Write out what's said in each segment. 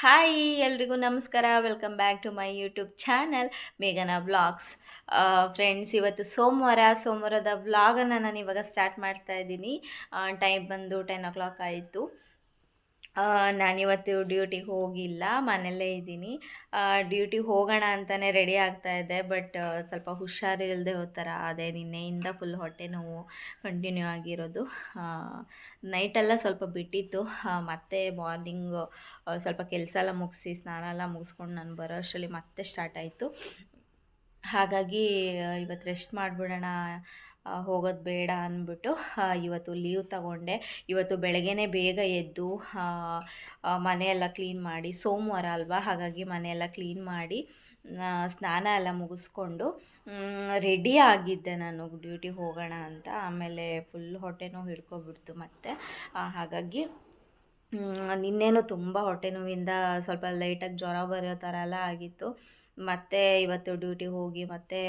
Hi ಎಲ್ರಿಗೂ ನಮಸ್ಕಾರ. Welcome back to my YouTube channel ಮೇಘನಾ ವ್ಲಾಗ್ಸ್ ಫ್ರೆಂಡ್ಸ್ ಇವತ್ತು ಸೋಮವಾರ, ಸೋಮವಾರದ ವ್ಲಾಗನ್ನು ನಾನು ಇವಾಗ ಸ್ಟಾರ್ಟ್ ಮಾಡ್ತಾ ಇದ್ದೀನಿ. ಟೈಮ್ ಬಂದು ಟೆನ್ ಓ ಕ್ಲಾಕ್ ಆಯಿತು. ನಾನಿವತ್ತು ಡ್ಯೂಟಿಗೆ ಹೋಗಿಲ್ಲ, ಮನೆಯಲ್ಲೇ ಇದ್ದೀನಿ. ಡ್ಯೂಟಿಗೆ ಹೋಗೋಣ ಅಂತಲೇ ರೆಡಿ ಆಗ್ತಾ ಇದ್ದೆ, ಬಟ್ ಸ್ವಲ್ಪ ಹುಷಾರಿಲ್ಲದೆ ಥರ ಅದೇ ನಿನ್ನೆಯಿಂದ ಫುಲ್ ಹೊಟ್ಟೆ ನೋವು ಕಂಟಿನ್ಯೂ ಆಗಿರೋದು. ನೈಟೆಲ್ಲ ಸ್ವಲ್ಪ ಬಿಟ್ಟಿತ್ತು. ಮತ್ತೆ ಮಾರ್ನಿಂಗ್ ಸ್ವಲ್ಪ ಕೆಲಸ ಎಲ್ಲ ಮುಗಿಸಿ, ಸ್ನಾನ ಎಲ್ಲ ಮುಗಿಸ್ಕೊಂಡು ನಾನು ಬರೋ ಅಷ್ಟರಲ್ಲಿ ಮತ್ತೆ ಸ್ಟಾರ್ಟ್ ಆಯಿತು. ಹಾಗಾಗಿ ಇವತ್ತು ರೆಸ್ಟ್ ಮಾಡಿಬಿಡೋಣ ಹೋಗೋದು ಬೇಡ ಅಂದ್ಬಿಟ್ಟು ಇವತ್ತು ಲೀವ್ ತಗೊಂಡೆ. ಇವತ್ತು ಬೆಳಗ್ಗೆನೇ ಬೇಗ ಎದ್ದು ಮನೆಯೆಲ್ಲ ಕ್ಲೀನ್ ಮಾಡಿ, ಸೋಮವಾರ ಅಲ್ವಾ? ಹಾಗಾಗಿ ಮನೆಯೆಲ್ಲ ಕ್ಲೀನ್ ಮಾಡಿ ಸ್ನಾನ ಎಲ್ಲ ಮುಗಿಸ್ಕೊಂಡು ರೆಡಿ ಆಗಿದ್ದೆ ನಾನು. ಡ್ಯೂಟಿ ಹೋಗೋಣ ಅಂತ. ಆಮೇಲೆ ಫುಲ್ ಹೊಟ್ಟೆ ನೋವು ಹಿಡ್ಕೊಬಿಡ್ತು ಮತ್ತೆ. ಹಾಗಾಗಿ ನಿನ್ನೆನೂ ತುಂಬ ಹೊಟ್ಟೆ ನೋವಿಂದ ಸ್ವಲ್ಪ ಲೈಟಾಗಿ ಜ್ವರ ಬರೋ ಥರ ಎಲ್ಲ ಆಗಿತ್ತು. ಮತ್ತೆ ಇವತ್ತು ಡ್ಯೂಟಿ ಹೋಗಿ ಮತ್ತೆ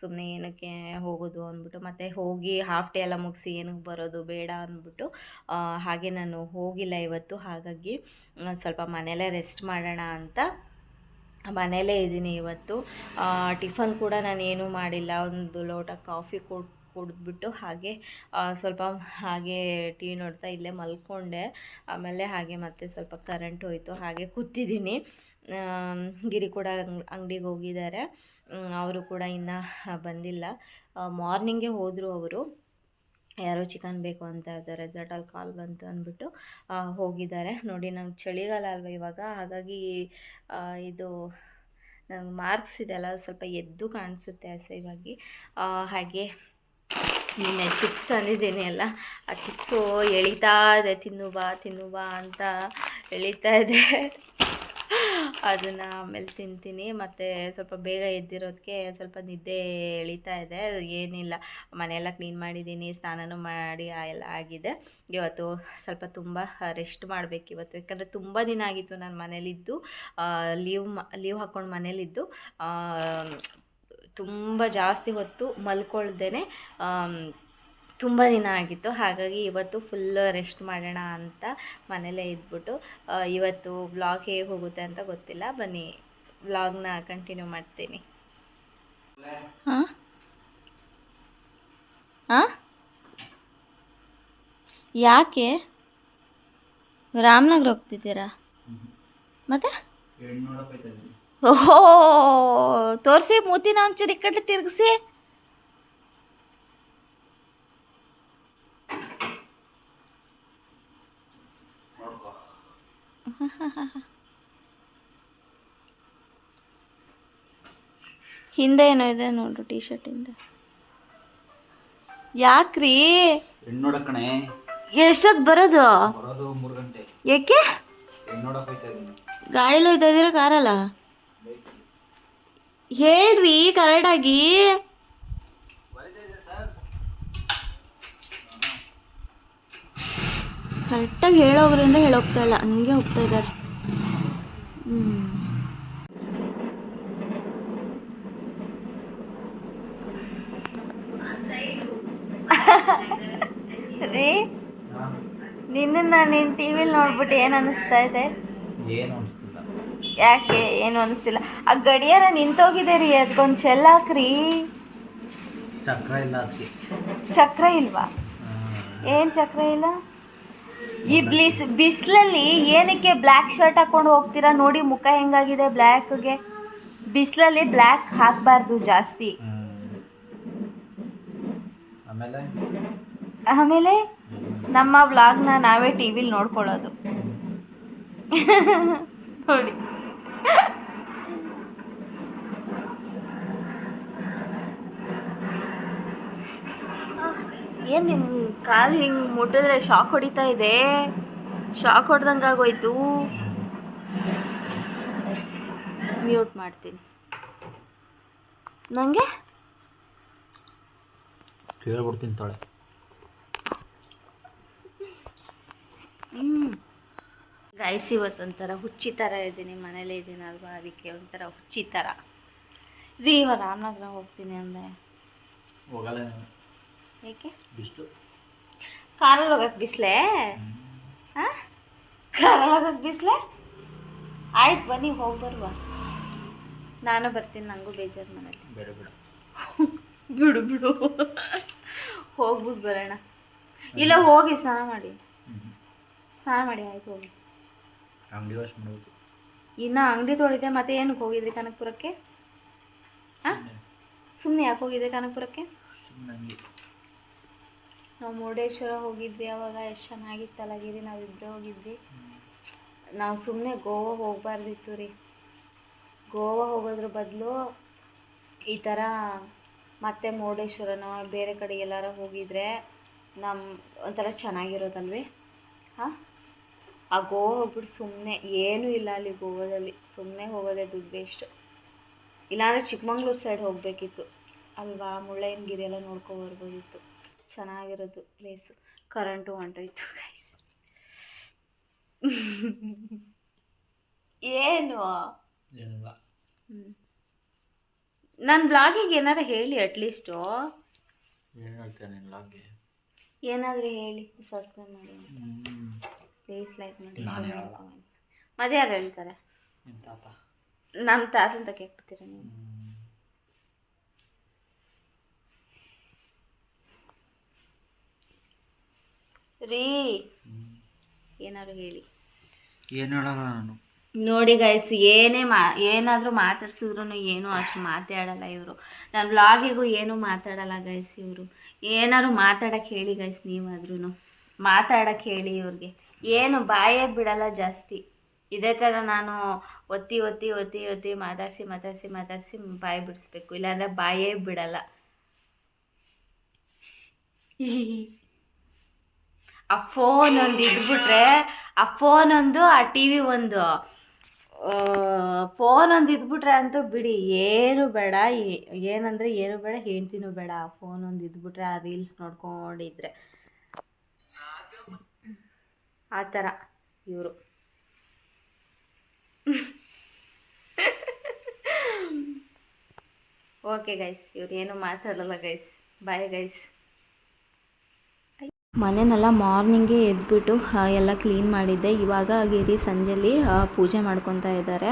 ಸುಮ್ಮನೆ ಏನಕ್ಕೆ ಹೋಗೋದು ಅಂದ್ಬಿಟ್ಟು, ಮತ್ತೆ ಹೋಗಿ ಹಾಫ್ ಡೇ ಎಲ್ಲ ಮುಗಿಸಿ ಏನಕ್ಕೆ ಬರೋದು ಬೇಡ ಅಂದ್ಬಿಟ್ಟು ಹಾಗೆ ನಾನು ಹೋಗಿಲ್ಲ ಇವತ್ತು. ಹಾಗಾಗಿ ಸ್ವಲ್ಪ ಮನೆಯಲ್ಲೇ ರೆಸ್ಟ್ ಮಾಡೋಣ ಅಂತ ಮನೆಯಲ್ಲೇ ಇದ್ದೀನಿ ಇವತ್ತು. ಟಿಫನ್ ಕೂಡ ನಾನು ಏನೂ ಮಾಡಿಲ್ಲ. ಒಂದು ಲೋಟ ಕಾಫಿ ಕೊಟ್ಟು ಕುಡಿದ್ಬಿಟ್ಟು ಹಾಗೆ ಸ್ವಲ್ಪ ಹಾಗೆ ಟಿ ವಿ ನೋಡ್ತಾ ಇಲ್ಲೇ ಮಲ್ಕೊಂಡೆ. ಆಮೇಲೆ ಹಾಗೆ ಮತ್ತೆ ಸ್ವಲ್ಪ ಕರೆಂಟ್ ಹೋಯಿತು. ಹಾಗೆ ಕೂತಿದ್ದೀನಿ. ಗಿರಿ ಕೂಡ ಅಂಗಡಿಗೆ ಹೋಗಿದ್ದಾರೆ. ಅವರು ಕೂಡ ಇನ್ನೂ ಬಂದಿಲ್ಲ. ಮಾರ್ನಿಂಗೇ ಹೋದರು ಅವರು. ಯಾರೋ ಚಿಕನ್ ಬೇಕು ಅಂತ ಇದ್ದಾರೆ. ರೆಸಾರ್ಟಲ್ಲಿ ಕಾಲ್ ಬಂತು ಅಂದ್ಬಿಟ್ಟು ಹೋಗಿದ್ದಾರೆ. ನೋಡಿ, ನಂಗೆ ಚಳಿಗಾಲ ಅಲ್ವಾ ಇವಾಗ. ಹಾಗಾಗಿ ಇದು ನಂಗೆ ಮಾರ್ಕ್ಸ್ ಇದೆಲ್ಲ ಸ್ವಲ್ಪ ಎದ್ದು ಕಾಣಿಸುತ್ತೆ ಅಸಹ್ಯವಾಗಿ ಹಾಗೆ ನಿನ್ನೆ ಚಿಪ್ಸ್ ತಂದಿದ್ದೀನಿ ಅಲ್ಲ. ಆ ಚಿಪ್ಸು ಎಳಿತಾ ಇದೆ. ತಿನ್ನು ಬಾ ತಿನ್ನು ಬಾ ಅಂತ ಎಳಿತಾ ಇದೆ. ಅದನ್ನು ಆಮೇಲೆ ತಿಂತೀನಿ. ಮತ್ತು ಸ್ವಲ್ಪ ಬೇಗ ಎದ್ದಿರೋದಕ್ಕೆ ಸ್ವಲ್ಪ ನಿದ್ದೆ ಎಳಿತಾ ಇದೆ. ಏನಿಲ್ಲ. ಮನೆಯೆಲ್ಲ ಕ್ಲೀನ್ ಮಾಡಿದ್ದೀನಿ. ಸ್ನಾನನೂ ಮಾಡಿ ಎಲ್ಲ ಆಗಿದೆ. ಇವತ್ತು ಸ್ವಲ್ಪ ತುಂಬ ರೆಸ್ಟ್ ಮಾಡಬೇಕು ಇವತ್ತು. ಯಾಕಂದರೆ ತುಂಬ ದಿನ ಆಗಿತ್ತು ನಾನು ಮನೇಲಿದ್ದು. ಲೀವ್ ಮ, ಲೀವ್ ಹಾಕ್ಕೊಂಡು ಮನೇಲಿದ್ದು. ತುಂಬ ಜಾಸ್ತಿ ಹೊತ್ತು ಮಲ್ಕೊಳ್ದೇ ತುಂಬ ದಿನ ಆಗಿತ್ತು. ಹಾಗಾಗಿ ಇವತ್ತು ಫುಲ್ ರೆಸ್ಟ್ ಮಾಡೋಣ ಅಂತ ಮನೇಲೇ ಇದ್ಬಿಟ್ಟು ಆ, ಇವತ್ತು ವ್ಲಾಗ್ ಹೇಗೆ ಹೋಗುತ್ತೆ ಅಂತ ಗೊತ್ತಿಲ್ಲ. ಬನ್ನಿ ವ್ಲಾಗ್ನ ಕಂಟಿನ್ಯೂ ಮಾಡ್ತೀನಿ. ಹಾಂ? ಹಾಂ? ಯಾಕೆ? ರಾಮನಗರ ಹೋಗ್ತಿದ್ದೀರಾ? ಮತ್ತೆ? ಓಹೋ ತೋರಿಸಿ ಮೂತಿನ ಒಂಚೂರು ಈ ಕಡೆ ತಿರುಗಿಸಿ. ಹಿಂದೆ ಏನೋ ಇದೆ ನೋಡು ಟಿ ಶರ್ಟ್ ಇಂದ ಯಾಕ್ರಿ? ಎಷ್ಟೊತ್ ಕಣೆ. ಎಷ್ಟೊತ್ತು ಬರೋದು? ಬರೋದು ಮೂರು ಗಂಟೆ. ಏಕೆ? ಹೆಣ್ಣೋಡಕ್ ಹೋಯ್ತಾ ಇದೀನಿ ಗಾಡಿಲಿ ಹೋಯ್ತಾ ಇದ್ದೀರಾ ಕಾರಲ್ಲ? ಹೇಳ್ರಿ ಕರೆಕ್ಟಾಗಿ ಕರೆಕ್ಟಾಗಿ ಹೇಳೋಗ್ರಿಂದ ಹೇಳೋಗ್ತಾ ಇಲ್ಲ. ಹಂಗೆ ಹೋಗ್ತಾ ಇದ್ದಾರೆ. ಹ್ಞೂ ರೀ ನಿನ್ನನ್ನು ನೀನು ಟಿ ವಿಲಿ ನೋಡ್ಬಿಟ್ಟು ಏನು ಅನಿಸ್ತಾ ಇದೆ? ಏನು ಅನಿಸ್ತಿಲ್ಲ. ಯಾಕೆ ಏನು ಅನಿಸ್ತಿಲ್ಲ? ಆ ಗಡಿಯಾರ ನಿಂತೋಗಿದೆ ರೀ ಅದಕ್ಕೊಂದು ಶೆಲ್ ಹಾಕ್ರಿ. ಚಕ್ರ ಇಲ್ಲ ಚಕ್ರ ಇಲ್ವಾ? ಏನು ಚಕ್ರ ಇಲ್ಲ? ಈ ಬ್ಲಿಸ್ ಬಿಸಿಲಲ್ಲಿ ಏನಕ್ಕೆ ಬ್ಲ್ಯಾಕ್ ಶರ್ಟ್ ಹಾಕೊಂಡು ಹೋಗ್ತೀರಾ ನೋಡಿ ಮುಖ ಹೆಂಗಾಗಿದೆ ಬ್ಲ್ಯಾಕ್ಗೆ ಬಿಸಿಲಲ್ಲಿ ಬ್ಲ್ಯಾಕ್ ಹಾಕಬಾರ್ದು ಜಾಸ್ತಿ. ಆಮೇಲೆ? ಆಮೇಲೆ ನಮ್ಮ ವ್ಲಾಗ್ನ ನಾವೇ ಟಿ ವಿಲಿ ನೋಡ್ಕೊಳ್ಳೋದು. ನೋಡಿ. ಏನು ನಿಮ್ಮ ಕಾಲು ಹಿಂಗೆ ಮುಟ್ಟಿದ್ರೆ ಶಾಕ್ ಹೊಡಿತಾ ಇದೆ? ಶಾಕ್ ಹೊಡೆದಂಗೆ ಆಗೋಯ್ತು. ಮ್ಯೂಟ್ ಮಾಡ್ತೀನಿ. ನನಗೆ ಕೇಳ್ಬಿಡ್ತೀನಿ ತಾಳೆ. ಗೈಸ್ ಇವತ್ತೊಂಥರ ಹುಚ್ಚಿ ಥರ ಇದ್ದೀನಿ. ಮನೇಲೇ ಇದ್ದೀನಲ್ವಾ? ಅದಕ್ಕೆ ಒಂಥರ ಹುಚ್ಚಿ ಥರ ರೀ ಇವಾಗ ರಾಮನಗರ ಹೋಗ್ತೀನಿ ಅಂದೆ. ಹೋಗಲ್ಲ ಏಕೆ? ಬಿಸಿಲು. ಕಾರಲ್ಲಿ ಹೋಗಕ್ಕೆ ಬಿಸ್ಲೆ? ಹಾಂ? ಕಾರಲ್ಲಿ ಹೋಗಕ್ಕೆ ಬಿಸ್ಲೆ? ಆಯ್ತು ಬನ್ನಿ ಹೋಗಿ ಬರುವ. ನಾನು ಬರ್ತೀನಿ ನನಗೂ ಬೇಜಾರು ಮನೇಲಿ. ಬೇಡ ಬೇಡ. ಬಿಡು ಬಿಡು. ಹೋಗ್ಬಿಟ್ಟು ಬರೋಣ. ಇಲ್ಲ ಹೋಗಿ ಸ್ನಾನ ಮಾಡಿ. ಸ್ನಾನ ಮಾಡಿ ಆಯ್ತು ಹೋಗಿ. ಅಂಗಡಿ ವಾಶ್ ಮಾಡ್ಬೇಕು. ಇನ್ನು ಅಂಗಡಿ ತೊಳಿದೆ ಮತ್ತೆ ಏನಕ್ಕೆ ಹೋಗಿದ್ರಿ ಕನಕಪುರಕ್ಕೆ? ಹಾಂ? ಸುಮ್ಮನೆ ಯಾಕೆ ಹೋಗಿದೆ ಕನಕಪುರಕ್ಕೆ? ಸುಮ್ಮನೆ ನಾವು ಮುರುಡೇಶ್ವರ ಹೋಗಿದ್ವಿ, ಅವಾಗ ಎಷ್ಟು ಚೆನ್ನಾಗಿತ್ತಲ್ಲ ಗಿರಿ ನಾವಿಬ್ಬರೇ ಹೋಗಿದ್ವಿ. ನಾವು ಸುಮ್ಮನೆ ಗೋವಾ ಹೋಗಬಾರ್ದಿತ್ತು ರೀ. ಗೋವಾ ಹೋಗೋದ್ರ ಬದಲು ಈ ಥರ ಮತ್ತೆ ಮುರುಡೇಶ್ವರನೋ, ಬೇರೆ ಕಡೆ ಎಲ್ಲಾರ ಹೋಗಿದ್ರೆ ನಮ್ಮ ಒಂಥರ ಚೆನ್ನಾಗಿರೋದಲ್ವೇ? ಹಾಂ? ಆ ಗೋವಾ ಹೋಗ್ಬಿಟ್ಟು ಸುಮ್ಮನೆ ಏನೂ ಇಲ್ಲ ಅಲ್ಲಿ ಗೋವಾದಲ್ಲಿ. ಸುಮ್ಮನೆ ಹೋಗೋದೇ ದುಡ್ಡು ವೇಸ್ಟು ಇಲ್ಲಾಂದರೆ ಚಿಕ್ಕಮಂಗ್ಳೂರು ಸೈಡ್ ಹೋಗಬೇಕಿತ್ತು. ಅಲ್ವಾ? ಮುಳ್ಳಯ್ಯನಗಿರಿ ಎಲ್ಲ ನೋಡ್ಕೊ ಬರ್ಬೋದಿತ್ತು. ಚೆನ್ನಾಗಿರೋದು ಪ್ಲೇಸು ಕರೆಂಟು ಹೊಂಟೋಯ್ತು ಗೈಸ್ ಏನು? ನನ್ನ ಬ್ಲಾಗಿಗೆ ಏನಾರು ಹೇಳಿ ಅಟ್ಲೀಸ್ಟು ಏನಾದರೂ ಹೇಳಿ ಸಬ್ಸ್ಕ್ರೈಬ್ ಮಾಡಿ ಅಂತ. ಪ್ಲೀಸ್ ಲೈಕ್ ಮಾಡಿ. ಮತ್ತೆ ಯಾರು ಹೇಳ್ತಾರೆ? ನಮ್ಮ ತಾತ. ತಾತಂತ ಕೇಳ್ತೀರ ನೀವು? ರೀ. ಏನಾದ್ರು ಹೇಳಿ. ಏನು ಹೇಳಲ್ಲ ನಾನು. ನೋಡಿ ಗೈಸ್ ಏನೇ ಮಾ ಏನಾದರೂ ಮಾತಾಡ್ಸಿದ್ರು ಏನು ಅಷ್ಟು ಮಾತಾಡಲ್ಲ ಇವರು. ನಾನು ವ್ಲಾಗಿಗೂ ಏನೂ ಮಾತಾಡಲ್ಲ ಗೈಸ್ ಇವರು. ಏನಾದ್ರು ಮಾತಾಡಕ್ಕೆ ಹೇಳಿ ಗೈಸ್ ನೀವಾದ್ರೂ ಮಾತಾಡಕ್ಕೆ ಹೇಳಿ ಇವ್ರಿಗೆ. ಏನು ಬಾಯೇ ಬಿಡಲ್ಲ ಜಾಸ್ತಿ. ಇದೇ ಥರ ನಾನು ಒತ್ತಿ ಒತ್ತಿ ಒತ್ತಿ ಒತ್ತಿ ಮಾತಾಡಿಸಿ ಮಾತಾಡಿಸಿ ಮಾತಾಡಿಸಿ ಬಾಯಿ ಬಿಡಿಸ್ಬೇಕು. ಇಲ್ಲಾಂದರೆ ಬಾಯೇ ಬಿಡಲ್ಲ. ಆ ಫೋನ್ ಒಂದು ಇದ್ಬಿಟ್ರೆ, ಆ ಫೋನ್ ಒಂದು, ಆ ಟಿ ವಿ ಒಂದು. ಫೋನ್ ಒಂದು ಇದ್ಬಿಟ್ರೆ ಅಂತೂ ಬಿಡಿ, ಏನು ಬೇಡ ಏನಂದರೆ ಏನು ಬೇಡ ಹೇಳ್ತೀನೂ ಬೇಡ. ಆ ಫೋನ್ ಒಂದು ಇದ್ಬಿಟ್ರೆ, ಆ ರೀಲ್ಸ್ ನೋಡ್ಕೊಂಡಿದ್ರೆ. ಆ ಥರ ಇವರು. ಓಕೆ ಗೈಸ್ ಇವ್ರು ಏನು ಮಾತಾಡಲ್ಲ ಗೈಸ್ ಬಾಯ್ ಗೈಸ್ ಮನೆನೆಲ್ಲ ಮಾರ್ನಿಂಗೇ ಎದ್ಬಿಟ್ಟು ಎಲ್ಲ ಕ್ಲೀನ್ ಮಾಡಿದ್ದೆ. ಇವಾಗ ಗಿರಿ ಸಂಜೆಲಿ ಪೂಜೆ ಮಾಡ್ಕೊತಾ ಇದ್ದಾರೆ.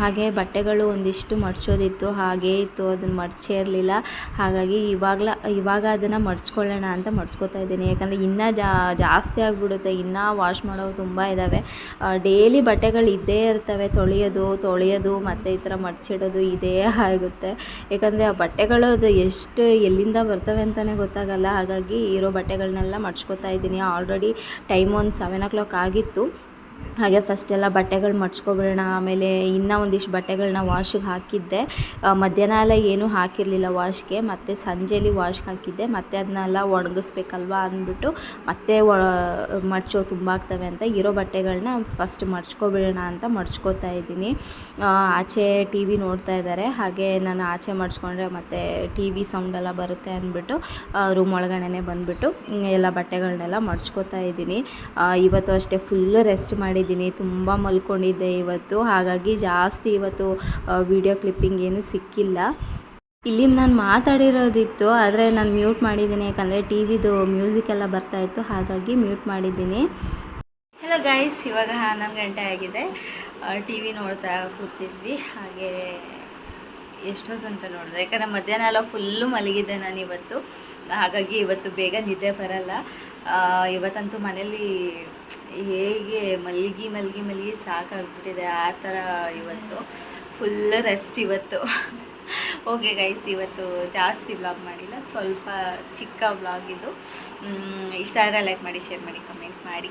ಹಾಗೆ ಬಟ್ಟೆಗಳು ಒಂದಿಷ್ಟು ಮಡ್ಚೋದಿತ್ತು. ಹಾಗೇ ಇತ್ತು, ಅದನ್ನು ಮಡ್ಚೇ ಇರಲಿಲ್ಲ. ಹಾಗಾಗಿ ಇವಾಗಲ, ಇವಾಗ ಅದನ್ನು ಮಡ್ಚ್ಕೊಳ್ಳೋಣ ಅಂತ ಮಡ್ಚ್ಕೋತಾ ಇದ್ದೀನಿ. ಯಾಕಂದರೆ ಇನ್ನೂ ಜಾಸ್ತಿ ಆಗಿಬಿಡುತ್ತೆ. ಇನ್ನೂ ವಾಶ್ ಮಾಡೋವು ತುಂಬ ಇದ್ದಾವೆ ಡೈಲಿ ಬಟ್ಟೆಗಳು ಇದ್ದೇ ಇರ್ತವೆ. ತೊಳೆಯೋದು ತೊಳೆಯೋದು, ಮತ್ತು ಈ ಥರ ಮಡ್ಚಿಡೋದು ಇದೇ ಆಗುತ್ತೆ. ಯಾಕಂದರೆ ಆ ಬಟ್ಟೆಗಳು ಅದು ಎಷ್ಟು ಎಲ್ಲಿಂದ ಬರ್ತವೆ ಅಂತಲೇ ಗೊತ್ತಾಗಲ್ಲ. ಹಾಗಾಗಿ ಇರೋ ಬಟ್ಟೆಗಳನ್ನೆಲ್ಲ ಮಡ್ಚ್ಕೊತಾ ಇದ್ದೀನಿ. ಆಲ್ರೆಡಿ ಟೈಮ್ ಒಂದು ಸೆವೆನ್ ಓ ಕ್ಲಾಕ್ ಆಗಿತ್ತು. ಹಾಗೆ ಫಸ್ಟ್ ಎಲ್ಲ ಬಟ್ಟೆಗಳು ಮಡ್ಚ್ಕೊಬಿಡೋಣ, ಆಮೇಲೆ ಇನ್ನೂ ಒಂದಿಷ್ಟು ಬಟ್ಟೆಗಳನ್ನ ವಾಶಿಗೆ ಹಾಕಿದ್ದೆ. ಮಧ್ಯಾಹ್ನ ಎಲ್ಲ ಏನೂ ಹಾಕಿರಲಿಲ್ಲ ವಾಶ್ಗೆ, ಮತ್ತು ಸಂಜೆಲಿ ವಾಶ್ಗೆ ಹಾಕಿದ್ದೆ. ಮತ್ತೆ ಅದನ್ನೆಲ್ಲ ಒಣಗಿಸ್ಬೇಕಲ್ವ ಅಂದ್ಬಿಟ್ಟು ಮತ್ತೆ ಮಡ್ಚೋ ತುಂಬ ಆಗ್ತವೆ ಅಂತ ಇರೋ ಬಟ್ಟೆಗಳನ್ನ ಫಸ್ಟ್ ಮಡ್ಚ್ಕೊಬಿಡೋಣ ಅಂತ ಮಡ್ಚ್ಕೊತಾ ಇದ್ದೀನಿ. ಆಚೆ ಟಿ ವಿ ನೋಡ್ತಾ ಇದ್ದಾರೆ. ಹಾಗೆ ನಾನು ಆಚೆ ಮಡ್ಚ್ಕೊಂಡ್ರೆ ಮತ್ತೆ ಟಿ ವಿ ಸೌಂಡೆಲ್ಲ ಬರುತ್ತೆ ಅಂದ್ಬಿಟ್ಟು ರೂಮ್ ಒಳಗಡೆ ಬಂದುಬಿಟ್ಟು ಎಲ್ಲ ಬಟ್ಟೆಗಳನ್ನೆಲ್ಲ ಮಡ್ಚ್ಕೊತಾ ಇದ್ದೀನಿ. ಇವತ್ತು ಅಷ್ಟೇ ಫುಲ್ ರೆಸ್ಟ್ ಮಾಡಿದ್ದೀನಿ, ತುಂಬ ಮಲ್ಕೊಂಡಿದ್ದೆ ಇವತ್ತು. ಹಾಗಾಗಿ ಜಾಸ್ತಿ ಇವತ್ತು ವಿಡಿಯೋ ಕ್ಲಿಪ್ಪಿಂಗ್ ಏನೂ ಸಿಕ್ಕಿಲ್ಲ. ಇಲ್ಲಿ ನಾನು ಮಾತಾಡಿರೋದಿತ್ತು, ಆದರೆ ನಾನು ಮ್ಯೂಟ್ ಮಾಡಿದ್ದೀನಿ. ಯಾಕಂದರೆ ಟಿ ವಿದು ಮ್ಯೂಸಿಕ್ ಎಲ್ಲ ಬರ್ತಾಯಿತ್ತು ಹಾಗಾಗಿ ಮ್ಯೂಟ್ ಮಾಡಿದ್ದೀನಿ. ಹಲೋ ಗೈಸ್ ಇವಾಗ ಹನ್ನೊಂದು ಗಂಟೆ ಆಗಿದೆ. ಟಿ ವಿ ನೋಡ್ತಾ ಕೂತಿದ್ವಿ. ಹಾಗೆ ಎಷ್ಟೊತ್ತಂತ ನೋಡಿದೆ. ಯಾಕಂದರೆ ಮಧ್ಯಾಹ್ನ ಎಲ್ಲ ಫುಲ್ಲು ಮಲಗಿದ್ದೆ ನಾನು ಇವತ್ತು. ಹಾಗಾಗಿ ಇವತ್ತು ಬೇಗ ನಿದ್ದೆ ಬರಲ್ಲ. ಇವತ್ತಂತೂ ಮನೇಲಿ ಹೇಗೆ ಮಲಗಿ ಮಲಗಿ ಮಲಗಿ ಸಾಕಾಗ್ಬಿಟ್ಟಿದೆ. ಆ ಥರ ಇವತ್ತು ಫುಲ್ ರೆಸ್ಟ್ ಇವತ್ತು. ಓಕೆ ಗೈಸ್ ಇವತ್ತು ಜಾಸ್ತಿ ವ್ಲಾಗ್ ಮಾಡಿಲ್ಲ. ಸ್ವಲ್ಪ ಚಿಕ್ಕ ವ್ಲಾಗ್ ಇದು. ಇಷ್ಟ ಆದರೆ ಲೈಕ್ ಮಾಡಿ ಶೇರ್ ಮಾಡಿ ಕಮೆಂಟ್ ಮಾಡಿ.